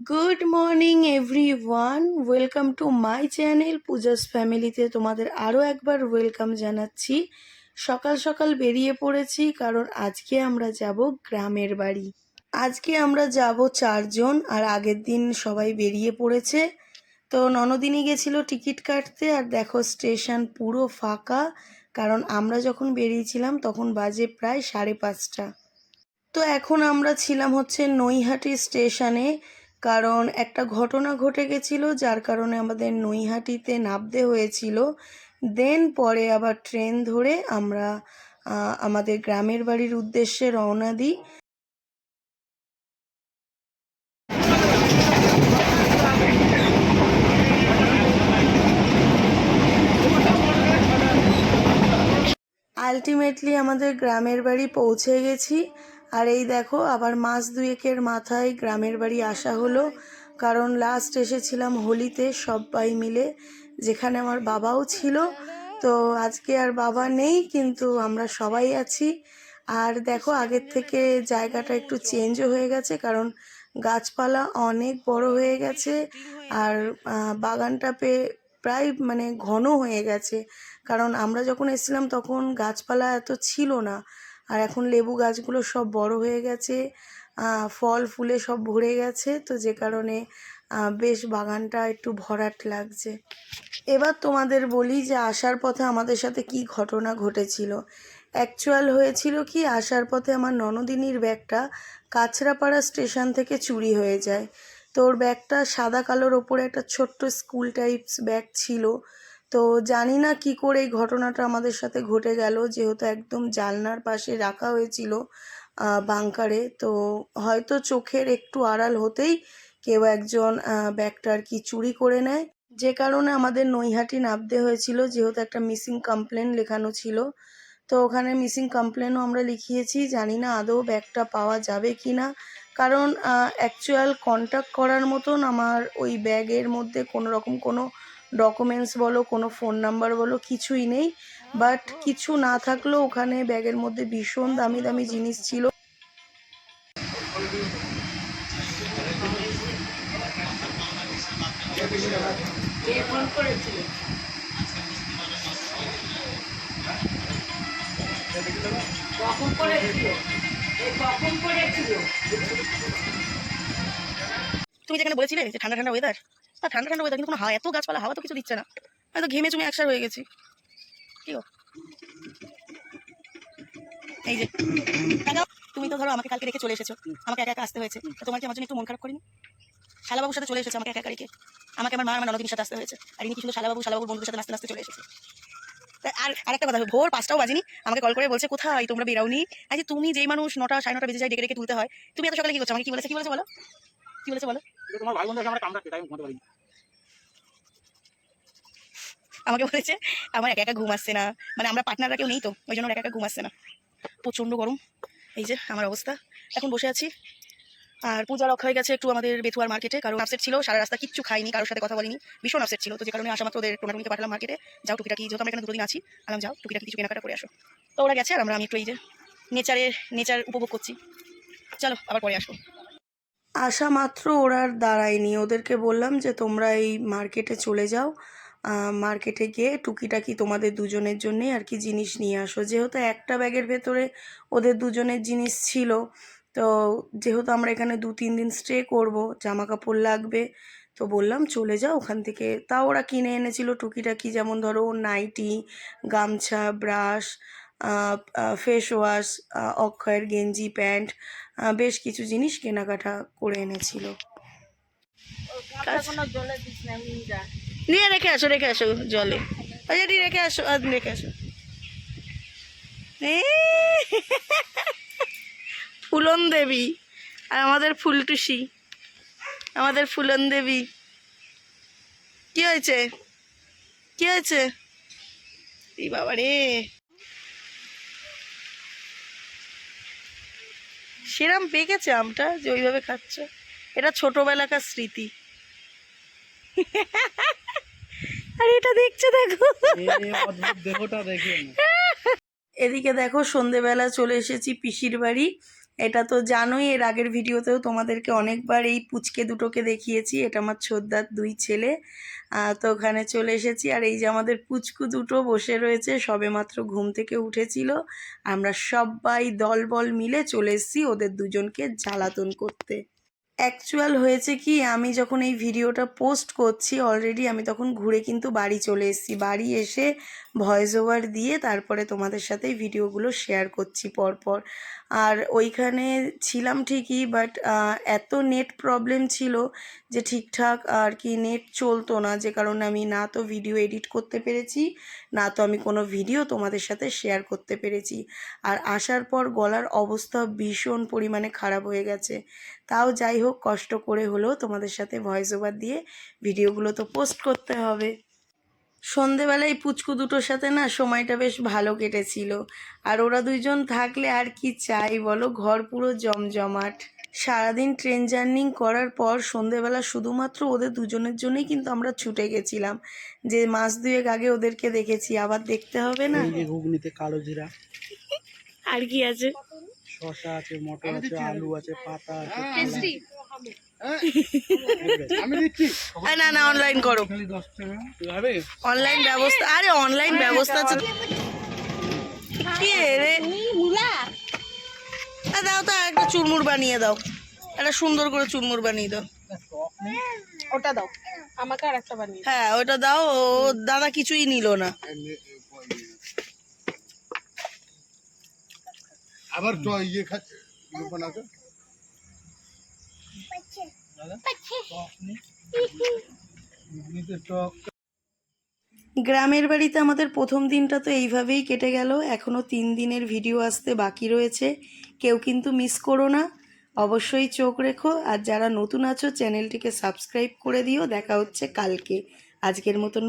Good morning every one welcome to my channel Puja's ফ্যামিলিতে তোমাদের আরও একবার ওয়েলকাম জানাচ্ছি। সকাল সকাল বেরিয়ে পড়েছি, কারণ আজকে আমরা যাব গ্রামের বাড়ি। আজকে আমরা যাব চারজন, আর আগের দিন সবাই বেরিয়ে পড়েছে। তো ননদিনী গেছিল টিকিট কাটতে, আর দেখো স্টেশন পুরো ফাঁকা, কারণ আমরা যখন বেরিয়েছিলাম তখন বাজে প্রায় সাড়ে পাঁচটা। তো এখন আমরা ছিলাম হচ্ছে নৈহাটি স্টেশনে কারণ একটা ঘটনা ঘটে গেছিল, যার কারণে আমাদের নৈহাটিতে নামতে হয়েছিল। দেন পরে আবার ট্রেন ধরে আমরা আমাদের গ্রামের বাড়ির উদ্দেশ্যে রওনা দিই। আলটিমেটলি আমাদের গ্রামের বাড়ি পৌঁছে গেছি। আর এই দেখো, আবার মাস দুয়েকের মাথায় গ্রামের বাড়ি আসা হলো। কারণ লাস্ট এসেছিলাম হোলিতে সবাই মিলে, যেখানে আমার বাবাও ছিল। তো আজকে আর বাবা নেই, কিন্তু আমরা সবাই আছি। আর দেখো, আগের থেকে জায়গাটা একটু চেঞ্জও হয়ে গেছে, কারণ গাছপালা অনেক বড় হয়ে গেছে। আর বাগানটা পেয়ে প্রায় মানে ঘন হয়ে গেছে। কারণ আমরা যখন এসেছিলাম, তখন গাছপালা এত ছিল না। আর এখন লেবু গাছগুলো সব বড় হয়ে গেছে ফল ফুলে সব ভরে গেছে, তো যে কারণে বেশ বাগানটা একটু ভরাট লাগছে। এবার তোমাদের বলি যে আসার পথে আমাদের সাথে কি ঘটনা ঘটেছিল। অ্যাকচুয়াল হয়েছিল কি, আসার পথে আমার ননদিনীর ব্যাগটা কাছড়াপাড়া স্টেশন থেকে চুরি হয়ে যায়। তো ওর ব্যাগটা সাদা কালোর ওপরে একটা ছোট্ট স্কুল টাইপস ব্যাগ ছিল। তো জানি না কি করে এই ঘটনাটা আমাদের সাথে ঘটে গেল। যেহেতু একদম জালনার পাশে রাখা হয়েছিল বাংকারে, তো হয়তো চোখের একটু আড়াল হতেই কেউ একজন ব্যাগটা আর কি চুরি করে নেয়। যে কারণে আমাদের নৈহাটি নামতে হয়েছিল, যেহেতু একটা মিসিং কমপ্লেন লেখানো ছিল। তো ওখানে মিসিং কমপ্লেনও আমরা লিখিয়েছি, জানি না আদৌ ব্যাগটা পাওয়া যাবে কি না। কারণ অ্যাকচুয়াল কন্ট্যাক্ট করার মতন আমার ওই ব্যাগের মধ্যে কোনো রকম কোনো ডকুমেন্টস বলো কোনো ফোন নাম্বার বলো কিছুই নেই। বাট কিছু না থাকলেও ওখানে ব্যাগের মধ্যে ভীষণ দামি দামি জিনিস ছিল। তুমি যেখানে বলেছিলে যে ঠান্ডা ঠান্ডা ওয়েদার ঠান্ডা ঠান্ডা ওয়েদার কিন্তু কোনো হাওয়া, এত গাছপালা, হাওয়া তো কিছু দিচ্ছে না। আমি তো ঘেমে চুমে একসার হয়ে গেছি। কি এই যে তুমি তো ধরো আমাকে কালকে রেখে চলে এসেছ। আমাকে একা একা আসতে হয়েছে। তোমার কি আমার জন্য একটু মন খারাপ করিনি? শালাবাবুর সাথে চলে এসেছে আমাকে একা একা রেখে। আমাকে আমার মা, আমার ননদিনীর সাথে আসতে হয়েছে। আর ইনি কি শুধু শালাবাবু, শালাবাবুর বন্ধুদের সাথে নাচতে নাচতে চলে এসেছে? আর আরেকটা কথা, ভোর পাঁচটাও বাজিনি। আমাকে কল করে বলছে, কোথায়? তোমরা বেরাওনি? আজ তুমি যেই মানুষ নটা, সাড়ে নটা বেজে যায় ডেকে ডেকে তুলতে হয়। তুমি এত সকালে কি করছ? আমাকে কি বলেছে? কি বলেছে বলো? কি বলেছে বলো? তোমার ভাই আমরা তাই আমি ঘুমাতে আমাকে বলেছে আমার একা একা ঘুম আসছে না। মানে আমরা পার্টনাররা কেউ নেই তো ওই জন্য একা একা ঘুম আসছে না। প্রচণ্ড গরম। এই যে আমার অবস্থা। এখন বসে আছি। আর পূজা রক্ষা হয়ে গেছে একটু আমাদের বেথুয়ার মার্কেটে। কারণ আপসেট ছিল সারা রাস্তা কিচ্ছু খাইনি কারোর সাথে কথা বলিনি। ভীষণ আপসেট ছিল। তো যে কারণে আসা মাত্র ওদের টোনাটুনিকে পাঠালাম মার্কেটে যাও টুকিটা কি যেহেতু আমরা এখানে দুদিন আছি আলাম যাও টুকিটাকি কিছু কেনাকাটা করে আসো। তো ওরা গেছে আর আমরা আমি একটু এই যে নেচারের নেচার উপভোগ করছি। চলো আবার পরে আসব। আসা মাত্র ওরা আর দাঁড়ায়নি। ওদেরকে বললাম যে, তোমরা এই মার্কেটে চলে যাও। মার্কেটে গিয়ে টুকিটাকি তোমাদের দুজনের জন্যেই আর কি জিনিস নিয়ে আসো। যেহেতু একটা ব্যাগের ভেতরে ওদের দুজনের জিনিস ছিল, তো যেহেতু আমরা এখানে দু, তিন দিন স্টে করব জামা কাপড় লাগবে, তো বললাম চলে যাও ওখান থেকে। তাও ওরা কিনে এনেছিল টুকিটাকি, যেমন ধরো নাইটি, গামছা, ব্রাশ ফেস ওয়াশ অক্ষয়ের গেঞ্জি প্যান্ট বেশ কিছু জিনিস কেনাকাটা করে এনেছিল। নিয়ে রেখে আসো রেখে আসো জলে। আচ্ছা রেখে আসো রেখে আসো। ফুলন দেবী আর আমাদের ফুলটুসি আমাদের ফুলন দেবী। কি হয়েছে? কি হয়েছে? বাবা রে সেরাম পেকেছে আমটা যে ওইভাবে খাচ্ছ। এটা ছোটবেলাকার স্মৃতি। আর এটা দেখছে দেখো। দেহটা দেখে এদিকে দেখো সন্ধেবেলা চলে এসেছি পিসির বাড়ি। এটা তো জানোই, এর আগের ভিডিওতেও তোমাদেরকে অনেকবার এই পুচকে দুটোকে দেখিয়েছি। এটা আমার ছোদ্দার দুই ছেলে। তো ওখানে চলে এসেছি। আর এই যে আমাদের পুচকু দুটো বসে রয়েছে, সবে মাত্র ঘুম থেকে উঠেছিল। আমরা সবাই দলবল মিলে চলে এসেছি ওদের দুজনকে জ্বালাতন করতে। অ্যাকচুয়াল হয়েছে কি, আমি যখন এই ভিডিওটা পোস্ট করছি অলরেডি আমি তখন ঘুরে কিন্তু বাড়ি চলে এসেছি। বাড়ি এসে ভয়েস ওভার দিয়ে তারপরে তোমাদের সাথে ভিডিওগুলো শেয়ার করছি পরপর। আর ওইখানে ছিলাম ঠিকই বাট এত নেট প্রবলেম ছিল যে ঠিকঠাক আর কি নেট চলতো না, যে কারণে আমি না তো ভিডিও এডিট করতে পেরেছি, না তো আমি কোনো ভিডিও তোমাদের সাথে শেয়ার করতে পেরেছি। আর আসার পর গলার অবস্থা ভীষণ পরিমাণে খারাপ হয়ে গেছে। তাও যাই হোক কষ্ট করে হলেও তোমাদের সাথে ভয়েস ওভার দিয়ে ভিডিওগুলো তো পোস্ট করতে হবে। সন্ধেবেলায় পুচকু দুটোর সাথে না সময়টা বেশ ভালো কেটেছিল। আর ওরা দুইজন থাকলে আর কি চাই বলো? ঘর পুরো জমজমাট। সারাদিন ট্রেন জার্নিং করার পর সন্ধেবেলা শুধুমাত্র ওদের দুজনের জন্যই কিন্তু আমরা ছুটে গেছিলাম। যে মাস দুয়েক আগে ওদেরকে দেখেছি আবার দেখতে হবে না? ঘুগনিতে কালো জিরা। আর কি আছে? শসা আছে মটর আছে আলু আছে পাতা আছে আমি দিচ্ছি আরে না না অনলাইন করো। খালি দশ টাকা। তুই হবে অনলাইন ব্যবস্থা আরে অনলাইন ব্যবস্থা আছে কি রে? আ, দাও তো আর একটা চুরমুর বানিয়ে দাও। একটা সুন্দর করে চুরমুর বানিয়ে দাও। ওটা দাও। আমাকে আর একটা বানিয়ে হ্যাঁ ওটা দাও ও দাদা কিছুই নিল না। আবার তো ইয়ে খাচ্ছে ইয়ে বানাতে গ্রামের বাড়িতে আমাদের প্রথম দিনটা তো এইভাবেই কেটে গেল। এখনও তিন দিনের ভিডিও আসতে বাকি রয়েছে। কেউ কিন্তু মিস করো না। অবশ্যই চোখ রেখো। আর যারা নতুন আছো, চ্যানেলটিকে সাবস্ক্রাইব করে দিও। দেখা হচ্ছে কালকে। আজকের মতন